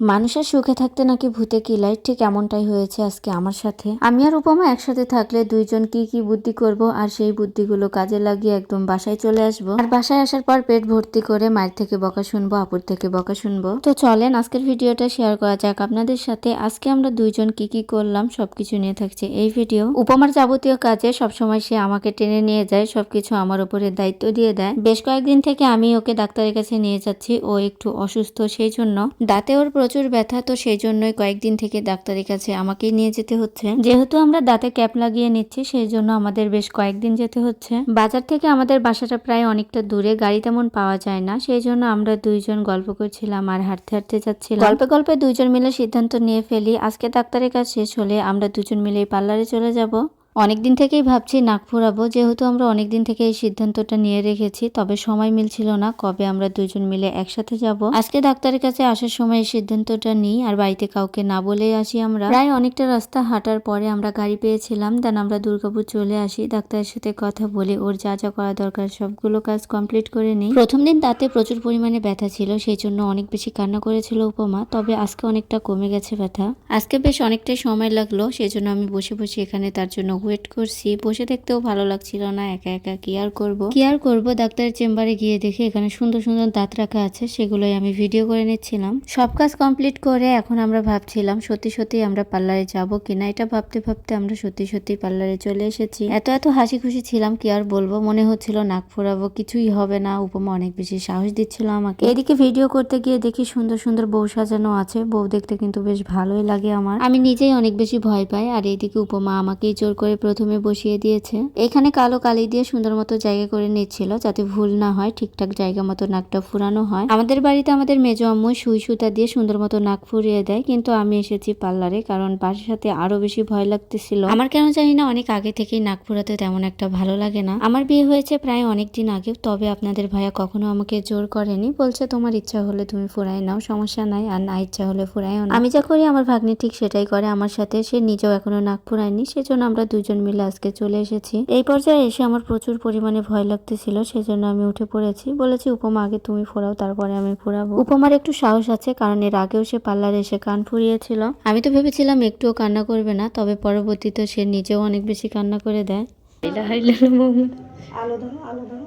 মানুষের সুখে থাকতে নাকি ভূতে কিলাই ঠিক এমনটাই হয়েছে আজকে আমার সাথে। আমি আর উপমা একসাথে থাকলে দুইজন কি কি বুদ্ধি করব আর সেই বুদ্ধিগুলো কাজে লাগিয়ে একদম বাসায় চলে আসব। আর বাসায় আসার পর পেট ভর্তি করে মায়ের থেকে বকা শুনব, আপুর থেকে বকা শুনব। তো চলেন আজকের ভিডিওটা শেয়ার করা যাক আপনাদের সাথে। আজকে আমরা দুইজন কি কি করলাম সবকিছু নিয়ে থাকছে এই ভিডিও উপমার যাবতীয় কাজে সবসময় সে আমাকে টেনে নিয়ে যায়, সবকিছু আমার উপরে দায়িত্ব দিয়ে দেয়। বেশ কয়েকদিন থেকে আমি ওকে ডাক্তারের কাছে নিয়ে যাচ্ছি, ও একটু অসুস্থ, সেই জন্য। দাঁতে ওর প্রচুর ব্যথা, তো সেই জন্যই কয়েকদিন থেকে ডাক্তারের কাছে আমাকেই নিয়ে যেতে হচ্ছে। যেহেতু আমরা দাঁতে ক্যাপ লাগিয়ে নিচ্ছি সেই জন্য আমাদের বেশ কয়েকদিন যেতে হচ্ছে। বাজার থেকে আমাদের বাসাটা প্রায় অনেকটা দূরে, গাড়ি তেমন পাওয়া যায় না সেই জন্য আমরা দুইজন গল্প করছিলাম আর হাঁটতে হাঁটতে যাচ্ছিলাম। গল্পে গল্পে দুইজন মিলে সিদ্ধান্ত নিয়ে ফেলি, আজকে ডাক্তারের কাছে শেষ হলে আমরা দুজন মিলে পার্লারে চলে যাব। অনেকদিন থেকেই ভাবছি নাক ফুরাবো, যেহেতু আমরা অনেকদিন থেকে এই সিদ্ধান্তটা নিয়ে রেখেছি, তবে সময় মিলছিল না কবে আমরা দুজন মিলে একসাথে যাব। আজকে ডাক্তারের কাছে আসার সময় এই সিদ্ধান্তটা নিই, আর বাড়িতে কাউকে না বলে আসি আমরা। প্রায় অনেকটা রাস্তা হাঁটার পরে আমরা গাড়ি পেয়েছিলাম, দেন আমরা দুর্গাপুর চলে আসি। ডাক্তারের সাথে কথা বলে ওর যা যা করা দরকার সবগুলো কাজ কমপ্লিট করে নিই। প্রথম দিন তাতে প্রচুর পরিমাণে ব্যথা ছিল, সেই জন্য অনেক বেশি কান্না করেছিল উপমা, তবে আজকে অনেকটা কমে গেছে ব্যথা। আজকে বেশ অনেকটাই সময় লাগল, সেই জন্য আমি বসে বসে এখানে তার জন্য ওয়েট করছি। বসে দেখতেও ভালো লাগছিল না, একা একা কি আর করব? কি আর করব? ডাক্তারের চেম্বারে গিয়ে দেখি এখানে সুন্দর সুন্দর দাঁত রাখা আছে, সেগুলোই আমি ভিডিও করে নিচ্ছিলাম। সব কাজ কমপ্লিট করে এখন আমরা ভাবছিলাম, সত্যি সত্যি আমরা পার্লারে যাব কিনা? এটা ভাবতে ভাবতে আমরা সত্যি সত্যি পার্লারে চলে এসেছি। এত এত হাসি খুশি ছিলাম, কি আর বলব? মনে হচ্ছিল নাক ফোরাবো, কিছুই হবে না। উপমা অনেক বেশি সাহস দিচ্ছিল আমাকে। এদিকে ভিডিও করতে গিয়ে দেখি সুন্দর সুন্দর বউ সাজানো আছে। বউ দেখতে কিন্তু বেশ ভালোই লাগে আমার। আমি নিজেই অনেক বেশি ভয় পাই, আর এইদিকে উপমা আমাকেই জোর করে প্রথমে বসিয়ে দিয়েছে। এখানে কালো কালি দিয়ে সুন্দর মতো জায়গা করে নিচ্ছিল যাতে ভুল না হয়, ঠিকঠাক জায়গা মতো নাকটা ফুরানো হয়। আমাদের বাড়িতে আমাদের মেজো আম্মু সুই সুতা দিয়ে সুন্দর মতো নাক ফুরিয়ে দেয়, কিন্তু আমি এসেছি পার্লারে কারণ পাশের সাথে আরও বেশি ভয় লাগতেছিল। আমার কেন জানি না অনেক আগে থেকেই নাক ফুরাতে তেমন একটা ভালো লাগে না। আমার বিয়ে হয়েছে প্রায় অনেক দিন আগে, তবে আপনাদের ভাইয়া কখনো আমাকে জোর করেনি। বলছে, তোমার ইচ্ছা হলে তুমি ফুরাই নাও, সমস্যা নাই, আর না ইচ্ছা হলে ফুরাইও না। আমি যা করি, আমার ভাগ্নি ঠিক সেটাই করে। আমার সাথে সে নিজেও এখনও নাক ফুরায়নি, সেজন্য আমরা দুজন মিলে আজকে চলে এসেছি। এই পর্যায়ে এসে আমার প্রচুর পরিমাণে ভয় লাগতেছিল সেজন্য আমি উঠে পড়েছি। বলেছি উপমা আগে তুমি ফোরাও তারপরে আমি ফোরাবো উপমার একটু সাহস আছে কারণ এর আগেও সে পার্লারে এসে কান ফুরিয়েছিল। আমি তো ভেবেছিলাম একটুও কান্না করবে না তবে পরবর্তীতে সে নিজেও অনেক বেশি কান্না করে দেয়। আলো ধরো আলো ধরো।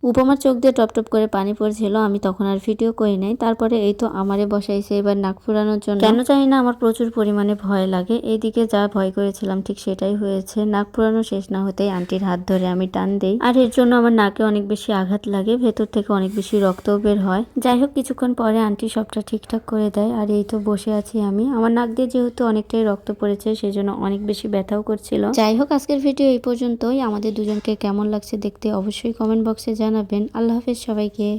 উপমার চোখ দিয়ে টপ টপ করে পানি পড়ছিল, আমি তখন আর ভিডিও করি নাই। তারপরে এই তো আমারে বসাইছে এবার নাক ফুরানোর জন্য। কেন জানি না, আমার প্রচুর পরিমাণে ভয় লাগে। এইদিকে যা ভয় করেছিলাম ঠিক সেটাই হয়েছে। নাক ফুরানো শেষ না হতেই আন্টির হাত ধরে আমি টান দেই। আর এর জন্য আমার নাকে অনেক বেশি আঘাত লাগে, ভেতর থেকে অনেক বেশি রক্তও বের হয়। যাই হোক, কিছুক্ষণ পরে আন্টি সবটা ঠিকঠাক করে দেয়, আর এই তো বসে আছি আমি। আমার নাক দিয়ে যেহেতু অনেকটাই রক্ত পড়েছে, সেজন্য অনেক বেশি ব্যথাও করছিল। যাই হোক, আজকের ভিডিও এই পর্যন্তই। আমাদের দুজনকে কেমন লাগছে দেখতে অবশ্যই কমেন্ট বক্সে জানাবেন। আল্লাহ হাফেজ সবাইকে।